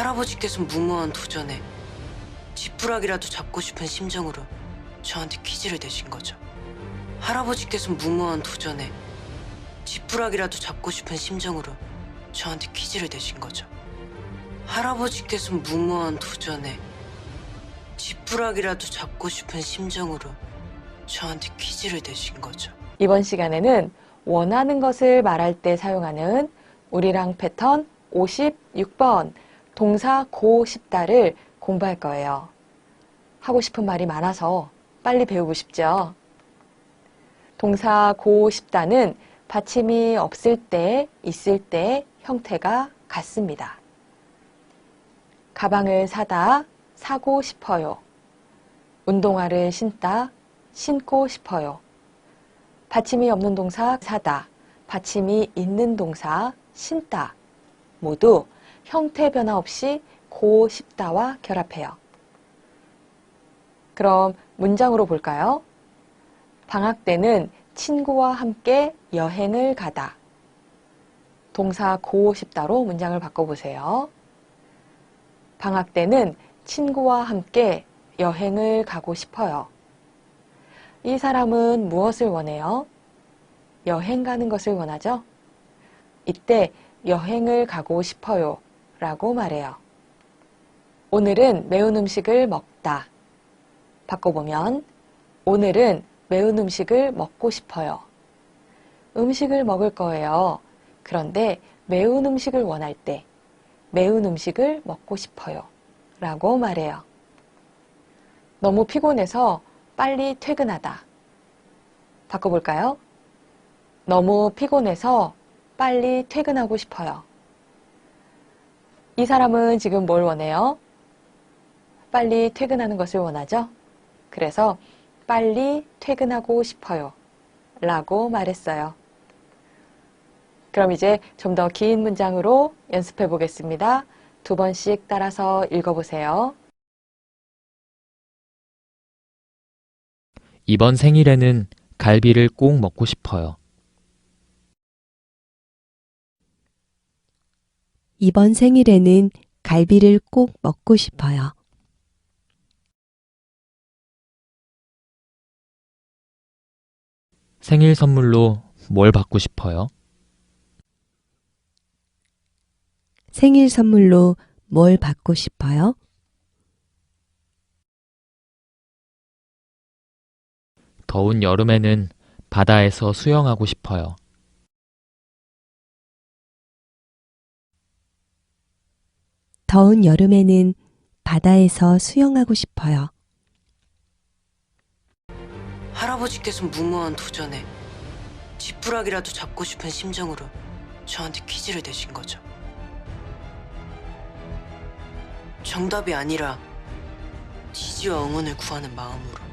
할아버지께서 무모한 도전에 지푸라기라도 잡고 싶은 심정으로 저한테 퀴즈를 내신 거죠. 할아버지께서 무모한 도전에 지푸라기라도 잡고 싶은 심정으로 저한테 퀴즈를 내신 거죠. 할아버지께서 무모한 도전에 지푸라기라도 잡고 싶은 심정으로 저한테 퀴즈를 내신 거죠. 이번 시간에는 원하는 것을 말할 때 사용하는 우리랑 패턴 56번 동사 고 싶다를 공부할 거예요. 하고 싶은 말이 많아서 빨리 배우고 싶죠? 동사 고 싶다는 받침이 없을 때, 있을 때 형태가 같습니다. 가방을 사다, 사고 싶어요. 운동화를 신다, 신고 싶어요. 받침이 없는 동사 사다, 받침이 있는 동사 신다 모두 형태 변화 없이 고 싶다와 결합해요. 그럼 문장으로 볼까요? 방학 때는 친구와 함께 여행을 가다. 동사 고 싶다로 문장을 바꿔보세요. 방학 때는 친구와 함께 여행을 가고 싶어요. 이 사람은 무엇을 원해요? 여행 가는 것을 원하죠? 이때 여행을 가고 싶어요 라고 말해요. 오늘은 매운 음식을 먹다. 바꿔보면 오늘은 매운 음식을 먹고 싶어요. 음식을 먹을 거예요. 그런데 매운 음식을 원할 때 매운 음식을 먹고 싶어요. 라고 말해요. 너무 피곤해서 빨리 퇴근하다. 바꿔볼까요? 너무 피곤해서 빨리 퇴근하고 싶어요. 이 사람은 지금 뭘 원해요? 빨리 퇴근하는 것을 원하죠? 그래서 빨리 퇴근하고 싶어요. 라고 말했어요. 그럼 이제 좀 더 긴 문장으로 연습해 보겠습니다. 두 번씩 따라서 읽어보세요. 이번 생일에는 갈비를 꼭 먹고 싶어요. 이번 생일에는 갈비를 꼭 먹고 싶어요. 생일 선물로 뭘 받고 싶어요? 생일 선물로 뭘 받고 싶어요? 더운 여름에는 바다에서 수영하고 싶어요. 더운 여름에는 바다에서 수영하고 싶어요. 할아버지께서 무모한 도전에 지푸라기라도 잡고 싶은 심정으로 저한테 퀴즈를 내신 거죠. 정답이 아니라 지지와 응원을 구하는 마음으로.